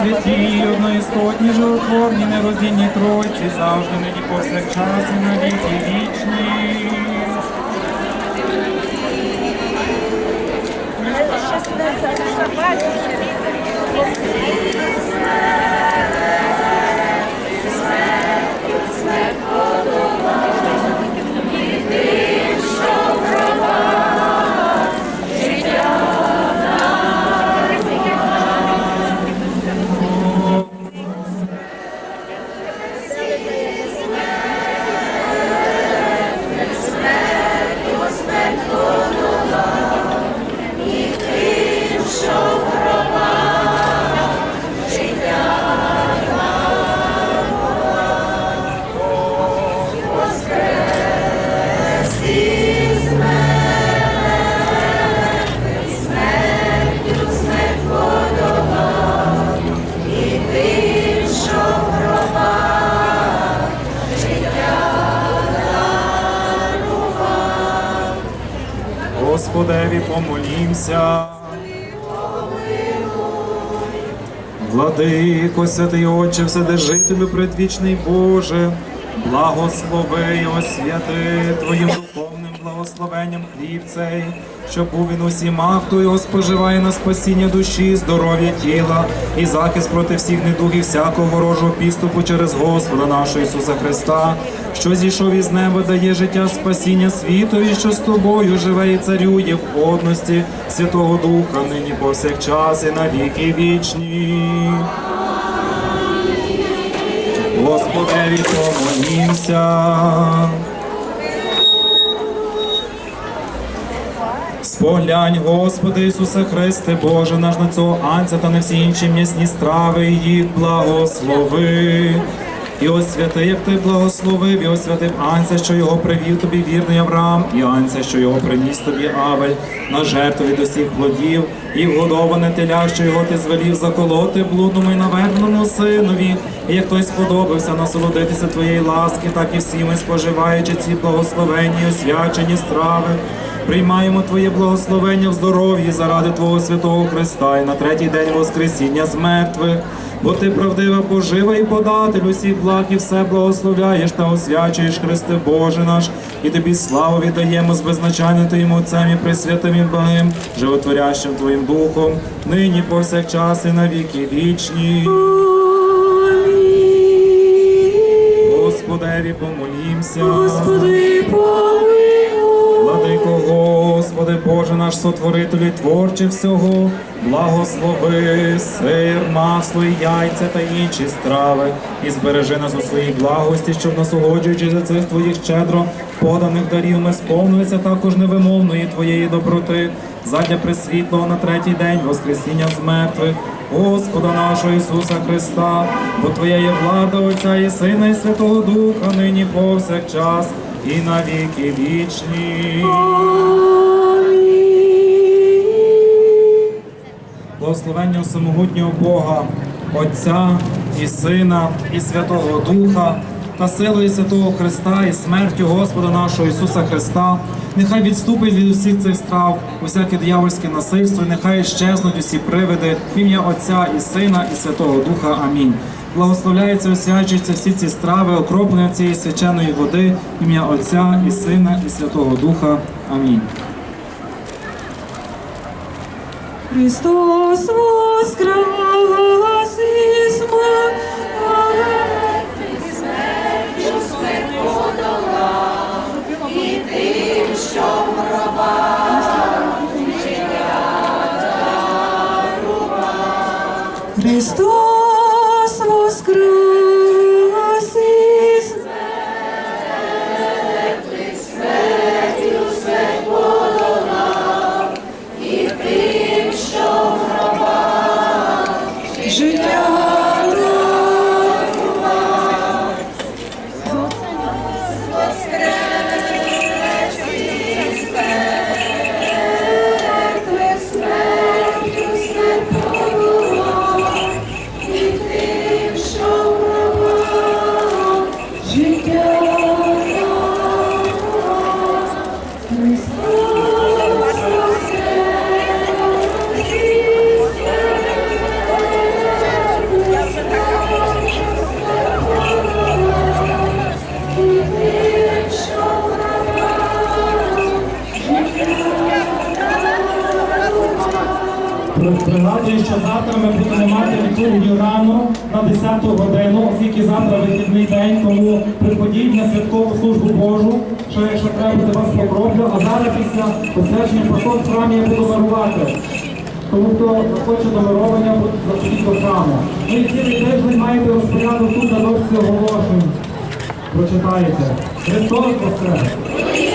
святій, одноістотні, животворні, нероздільні тройці, завжди нині повсякчас на віки вічні. Господеві помолімся. Владико, святий Отче, Вседержителю, предвічний Боже, благослови освяти Твоїм духовним благословенням хліб цей, щоб був він усіма, хто його споживає на спасіння душі, здоров'я тіла і захист проти всіх недуг і всякого ворожого підступу через Господа нашого Ісуса Христа, що зійшов із неба, дає життя спасіння світові, що з тобою живе і царює в одності Святого Духа, нині повсякчас і на віки вічні. Господеві помолімся. Споглянь, Господи Ісусе Христе, Боже наш на цього анця та на всі інші м'ясні страви, їх благослови. І освяти, як ти благословив, і освятив Анця, що його привів тобі вірний Авраам, і Анця, що його приніс тобі Авель, на жертву від усіх плодів, і вгодоване теля, що його ти звелів заколоти блудному і наверненому синові. І як той сподобався насолодитися твоєї ласки, так і всі ми, споживаючи ці благословенні, освячені страви. Приймаємо Твоє благословення в здоров'ї заради Твого святого Христа і на третій день Воскресіння з мертвих. Бо ти правдива пожива і податель усіх благ і все благословляєш та освячуєш Христе Боже наш, і тобі славу віддаємо з безначальним Твоїм Отцем і Пресвятим і благим, животворящим Твоїм Духом, нині повсякчас і на віки вічні. Господеві помолімся. Господи, помилуй. Боже наш сотворитель і творче всього, благослови сир, масло яйця та інші страви, і збережи нас у своїй благості, щоб насолоджуючись за цих твоїх щедро поданих дарів, ми сповнилися також невимовної твоєї доброти, задля пресвітлого на третій день Воскресіння з мертвих. Господа нашого Ісуса Христа, бо Твоя є влада Отця і Сина, і Святого Духа, нині повсякчас і на віки вічні. Благословення всемогутнього Бога, Отця і Сина, і Святого Духа, та силою Святого Христа і смертю Господа нашого Ісуса Христа, нехай відступить від усіх цих страв, усяке диявольське насильство, і нехай щезнуть усі привиди в ім'я Отця і Сина, і Святого Духа. Амінь. Благословляється, освячуються всі ці страви, окроплення цієї свяченої води, в ім'я Отця і Сина, і Святого Духа. Амінь. Христос воскрес Пригадую, що завтра ми будемо мати літургію рано на 10 годину, оскільки завтра вихідний день, тому приходіть на святкову службу Божу, що якщо треба буде вас покроплю, а зараз після посвячення посол в храмі я буду дарувати. Тому хто хоче до мировання, заходіть до храму. Ну і цілий тиждень маєте розпорядок тут на дошці оголошень. Прочитаєте. Христос Воскрес!